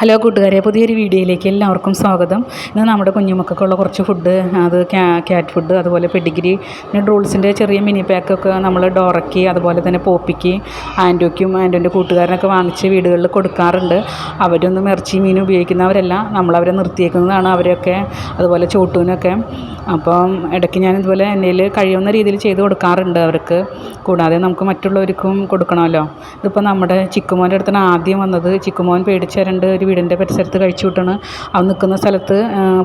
Hello കൂട്ടുകാരെ പുതിയൊരു വീഡിയോയിലേക്ക് എല്ലാവർക്കും സ്വാഗതം. ഇന്ന് നമ്മുടെ കുഞ്ഞുമക്കൾക്കുള്ള കുറച്ച് ഫുഡ് അത് ക്യാറ്റ് ഫുഡ് അതുപോലെ പെഡിഗ്രി പിന്നെ ഡ്രൂൾസിന്റെ ചെറിയ മിനി പാക്കൊക്കെ നമ്മൾ ഡോറയ്ക്ക് അതുപോലെ തന്നെ പോപ്പിക്ക് ആന്റോയ്ക്കും ആന്റോന്റെ കൂട്ടുകാരനൊക്കെ വാങ്ങിച്ച് വീടുകളിൽ കൊടുക്കാറുണ്ട്. അവരൊന്നും ഇറച്ചി മീൻ ഉപയോഗിക്കുന്നവരല്ല. നമ്മളവരെ നിർത്തിയേക്കുന്നതാണ് അവരൊക്കെ അതുപോലെ ചോട്ടൂനൊക്കെ. അപ്പം ഇടയ്ക്ക് ഞാൻ ഇതുപോലെ എന്നേൽ കഴിയുന്ന രീതിയിൽ ചെയ്ത് കൊടുക്കാറുണ്ട് അവർക്ക്. കൂടാതെ നമുക്ക് മറ്റുള്ളവർക്കും കൊടുക്കണമല്ലോ. ഇതിപ്പോൾ നമ്മുടെ ചിക്കുമോന്റെ അടുത്താണ് ആദ്യം വന്നത്. ചിക്കുമോൻ പേടിച്ച രണ്ട് ഒരു വീടിന്റെ പരിസരത്ത് കഴിച്ചു വിട്ടാണ്. അവൻ നിൽക്കുന്ന സ്ഥലത്ത്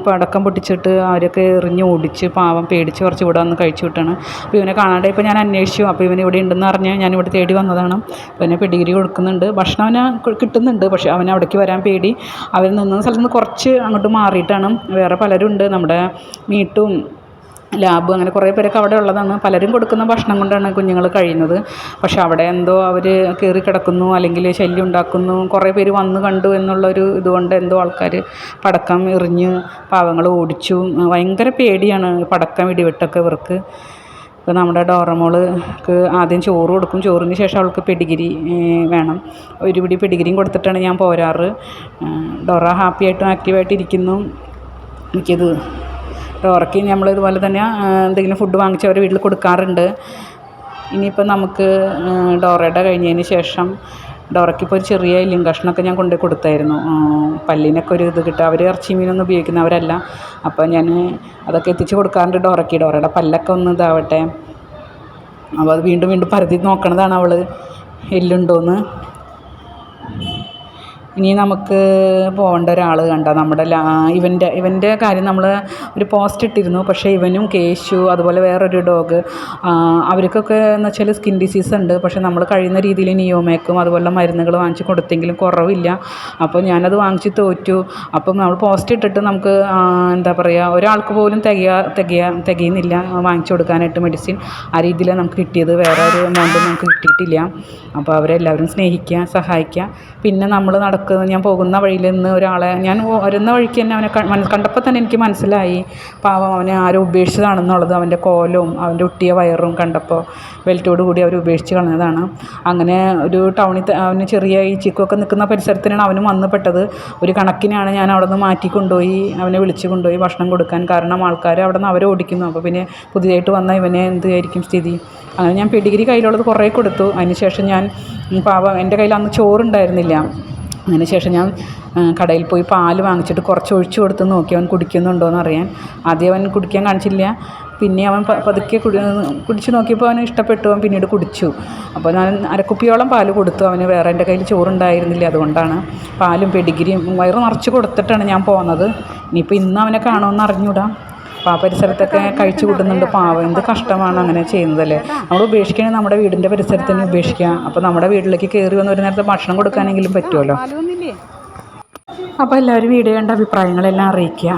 പടക്കം പൊട്ടിച്ചിട്ട് അവരൊക്കെ എറിഞ്ഞ് ഓടിച്ച് പാവം പേടിച്ച് കുറച്ച് ഇവിടെ വന്ന് കഴിച്ചു വിട്ടാണ്. അപ്പോൾ ഇവനെ കാണാതെ ഇപ്പോൾ ഞാൻ അന്വേഷിച്ചു. അപ്പോൾ ഇവൻ ഇവിടെ ഉണ്ടെന്ന് അറിഞ്ഞ് ഞാൻ ഇവിടെ തേടി വന്നതാണ്. പിന്നെ പെഡിഗ്രി കൊടുക്കുന്നുണ്ട്. ഭക്ഷണം അവന് കിട്ടുന്നുണ്ട്. പക്ഷേ അവൻ അവിടേക്ക് വരാൻ പേടി. അവർ നിന്ന സ്ഥലത്ത് നിന്ന് കുറച്ച് അങ്ങോട്ട് മാറിയിട്ടാണ്. വേറെ പലരും ഉണ്ട് നമ്മുടെ മീട്ടും ലാബ് അങ്ങനെ കുറേ പേരൊക്കെ അവിടെ ഉള്ളതാണ്. പലരും കൊടുക്കുന്ന ഭക്ഷണം കൊണ്ടാണ് കുഞ്ഞുങ്ങൾ കഴിയുന്നത്. പക്ഷെ അവിടെ എന്തോ അവർ കയറി കിടക്കുന്നു അല്ലെങ്കിൽ ശല്യം ഉണ്ടാക്കുന്നു. കുറേ പേര് വന്ന് കണ്ടു എന്നുള്ളൊരു ഇതുകൊണ്ട് എന്തോ ആൾക്കാർ പടക്കം എറിഞ്ഞ് പാവങ്ങൾ ഓടിച്ചു. ഭയങ്കര പേടിയാണ് പടക്കം ഇടിവെട്ടൊക്കെ ഇവർക്ക്. ഇപ്പോൾ നമ്മുടെ ഡോറമോൾക്ക് ആദ്യം ചോറ് കൊടുക്കും. ചോറിന് ശേഷം അവൾക്ക് പെഡിഗിരി വേണം. ഒരു പിടി പെഡിഗിരിയും കൊടുത്തിട്ടാണ് ഞാൻ പോരാറ്. ഡോറ ഹാപ്പിയായിട്ടും ആക്റ്റീവായിട്ടിരിക്കുന്നു. എനിക്കത് ഡോറയ്ക്ക് നമ്മൾ ഇതുപോലെ തന്നെ എന്തെങ്കിലും ഫുഡ് വാങ്ങിച്ച് അവരെ വീട്ടിൽ കൊടുക്കാറുണ്ട്. ഇനിയിപ്പോൾ നമുക്ക് ഡോറയുടെ കഴിഞ്ഞതിന് ശേഷം ഡോറയ്ക്ക് ഇപ്പോൾ ഒരു ചെറിയ എല്ലും കഷ്ണമൊക്കെ ഞാൻ കൊണ്ടുപോയി കൊടുത്തായിരുന്നു. പല്ലിനൊക്കെ ഒരു ഇത് കിട്ടുക അവർ ഇറച്ചി മീനൊന്നും ഉപയോഗിക്കുന്നവരല്ല. അപ്പോൾ ഞാൻ അതൊക്കെ എത്തിച്ച് കൊടുക്കാറുണ്ട് ഡോറയ്ക്ക്. ഡോറയുടെ പല്ലൊക്കെ ഒന്ന് ഇതാവട്ടെ. അപ്പോൾ അത് വീണ്ടും വീണ്ടും പരതി നോക്കണതാണ് അവൾ എല്ലുണ്ടോയെന്ന് ഇനി നമുക്ക് പോകേണ്ട ഒരാൾ കണ്ട? നമ്മുടെ ലാ ഇവന്റെ ഇവന്റെ കാര്യം നമ്മൾ ഒരു പോസ്റ്റ് ഇട്ടിരുന്നു. പക്ഷേ ഇവനും കേശു അതുപോലെ വേറൊരു ഡോഗ് അവർക്കൊക്കെ എന്ന് വെച്ചാൽ സ്കിൻ ഡിസീസ് ഉണ്ട്. പക്ഷേ നമ്മൾ കഴിയുന്ന രീതിയിൽ നിയോമേക്കും അതുപോലെ മരുന്നുകൾ വാങ്ങിച്ച് കൊടുത്തെങ്കിലും കുറവില്ല. അപ്പോൾ ഞാനത് വാങ്ങിച്ച് തോറ്റു. അപ്പം നമ്മൾ പോസ്റ്റ് ഇട്ടിട്ട് നമുക്ക് എന്താ പറയുക ഒരാൾക്ക് പോലും തികയാ തികയാ തികയുന്നില്ല വാങ്ങിച്ചു കൊടുക്കാനായിട്ട് മെഡിസിൻ ആ രീതിയിലാണ് നമുക്ക് കിട്ടിയത് വേറെ ഒരു എമൗണ്ട് നമുക്ക് കിട്ടിയിട്ടില്ല. അപ്പോൾ അവരെല്ലാവരും സ്നേഹിക്കുക സഹായിക്കുക. പിന്നെ നമ്മൾ നടക്കുന്ന ഞാൻ പോകുന്ന വഴിയിൽ നിന്ന് ഒരാളെ ഞാൻ വരുന്ന വഴിക്ക് തന്നെ അവനെ കണ്ടപ്പോൾ തന്നെ എനിക്ക് മനസ്സിലായി. പാവം അവനെ ആരോ ഉപേക്ഷിച്ചതാണെന്നുള്ളത് അവന്റെ കോലവും അവന്റെ ഒട്ടിയ വയറും കണ്ടപ്പോൾ വെൽറ്റോട് കൂടി അവർ ഉപേക്ഷിച്ച് കളഞ്ഞതാണ്. അങ്ങനെ ഒരു ടൗണിൽ അവന് ചെറിയ ഈ ചിക്കൊക്കെ നിൽക്കുന്ന പരിസരത്തിനാണ് അവനും വന്നപ്പെട്ടത് ഒരു കണക്കിനാണ് ഞാൻ അവിടെ നിന്ന് മാറ്റി കൊണ്ടുപോയി അവനെ വിളിച്ചു കൊണ്ടുപോയി ഭക്ഷണം കൊടുക്കാൻ. കാരണം ആൾക്കാർ അവിടെ നിന്ന് അവരെ ഓടിക്കുന്നു. അപ്പോൾ പിന്നെ പുതിയതായിട്ട് വന്ന ഇവനെ എന്തായിരിക്കും സ്ഥിതി? അങ്ങനെ ഞാൻ പെഡിഗ്രി കയ്യിലുള്ളത് കുറേ കൊടുത്തു. അതിന് ശേഷം ഞാൻ പാവം എന്റെ കയ്യിൽ അന്ന് ചോറുണ്ടായിരുന്നില്ല. അതിന് ശേഷം ഞാൻ കടയിൽ പോയി പാൽ വാങ്ങിച്ചിട്ട് കുറച്ച് ഒഴിച്ചു കൊടുത്ത് നോക്കി അവൻ കുടിക്കുന്നുണ്ടോ എന്ന് അറിയാൻ. ആദ്യം അവൻ കുടിക്കാൻ കാണിച്ചില്ല. പിന്നെ അവൻ പതുക്കെ കുടി കുടിച്ച് നോക്കിയപ്പോൾ അവന് ഇഷ്ടപ്പെട്ടു. അവൻ പിന്നീട് കുടിച്ചു. അപ്പോൾ ഞാൻ അരക്കുപ്പിയോളം പാൽ കൊടുത്തു. അവന് വേറെ എന്റെ കയ്യിൽ ചോറുണ്ടായിരുന്നില്ല. അതുകൊണ്ടാണ് പാലും പെഡിഗ്രിയും വയറ് നിറച്ച് കൊടുത്തിട്ടാണ് ഞാൻ പോകുന്നത് ഇനിയിപ്പോൾ ഇന്ന് അവനെ കാണുമെന്ന് അറിഞ്ഞൂടാ. അപ്പോൾ ആ പരിസരത്തൊക്കെ കഴിച്ചു കൂട്ടുന്നുണ്ട്. പാവം എന്ത് കഷ്ടമാണ് അങ്ങനെ ചെയ്യുന്നതല്ലേ? നമ്മൾ ഉപേക്ഷിക്കണമെങ്കിൽ നമ്മുടെ വീടിന്റെ പരിസരത്ത് തന്നെ ഉപേക്ഷിക്കുക. അപ്പോൾ നമ്മുടെ വീട്ടിലേക്ക് കയറി വന്ന് ഒരു നേരത്തെ ഭക്ഷണം കൊടുക്കാനെങ്കിലും പറ്റുമല്ലോ. അപ്പോൾ എല്ലാവരും വീഡിയോ കണ്ട അഭിപ്രായങ്ങളെല്ലാം അറിയിക്കുക.